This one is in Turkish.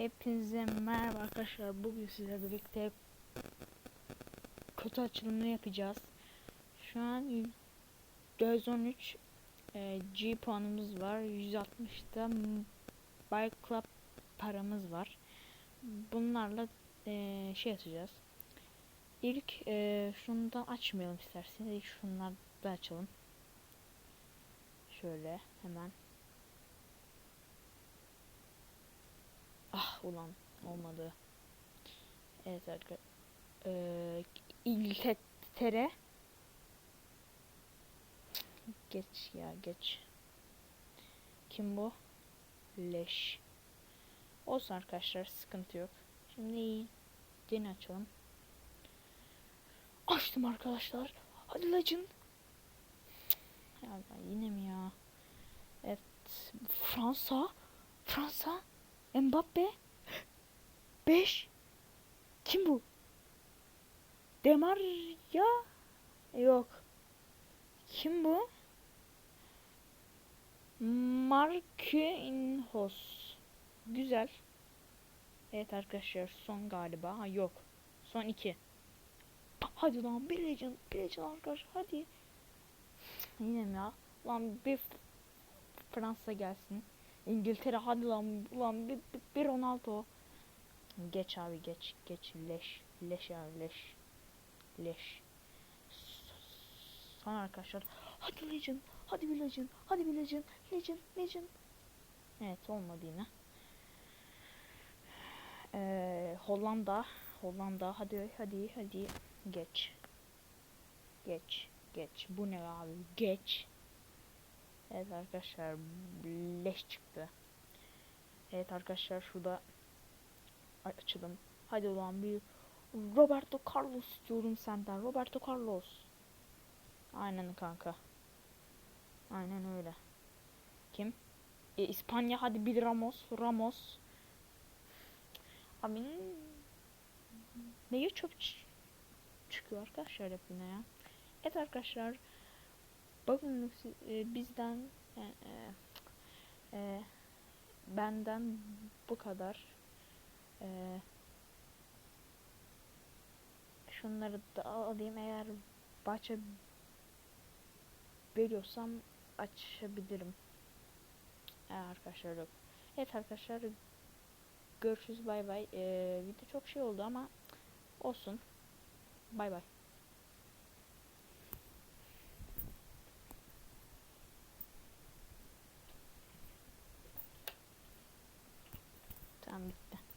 Hepinize merhaba arkadaşlar. Bugün sizlerle birlikte kutu açılımını yapacağız. Şu an 413 e, G puanımız var. 160'da m- Buy Club paramız var. Bunlarla e, şey atacağız. İlk e, şundan açmayalım isterseniz. İlk şunları da açalım. Şöyle hemen. Ah ulan olmadı. Evet arkadaşlar. Ee, İngiltere. Geç ya geç. Kim bu? Leş. Olsun arkadaşlar sıkıntı yok. Şimdi. Yeni açalım. Açtım arkadaşlar. Hadi Legend. Ya yine mi ya? Evet. Fransa. Fransa. Mbappe 5 Kim bu? Demar ya yok. Kim bu? Marquinhos. Güzel. Evet arkadaşlar son galiba. Ha yok. Son iki. Hadi lan bir legend, bir legend arkadaşlar hadi. Yine mi ya? Lan bir Fransa gelsin. İngiltere hadi lan ulan bir, bir, bir Ronaldo. Geç abi geç geç. Leş leş abi leş. Leş. Son arkadaşlar. Hadi Legend hadi bir Legend hadi bir Legend Legend Legend. Evet olmadı yine. Ee, Hollanda Hollanda. Hadi hadi hadi. Geç. Geç geç. Bu ne abi? Geç. Evet arkadaşlar leş çıktı. Evet arkadaşlar şurada açalım. Hadi ulan bir Roberto Carlos diyorum senden. Roberto Carlos. Aynen kanka. Aynen öyle. Kim? E, İspanya hadi bir Ramos. Ramos. Abi neye çöp çıkıyor arkadaşlar hep yine ya. Evet arkadaşlar Bugün e, bizden e, e, e, benden bu kadar. E, şunları da alayım eğer bahçe veriyorsam açabilirim. E, arkadaşlar yok. Evet arkadaşlar görüşürüz bay bay. E, video çok şey oldu ama olsun. Bay bay. Tamam bitti.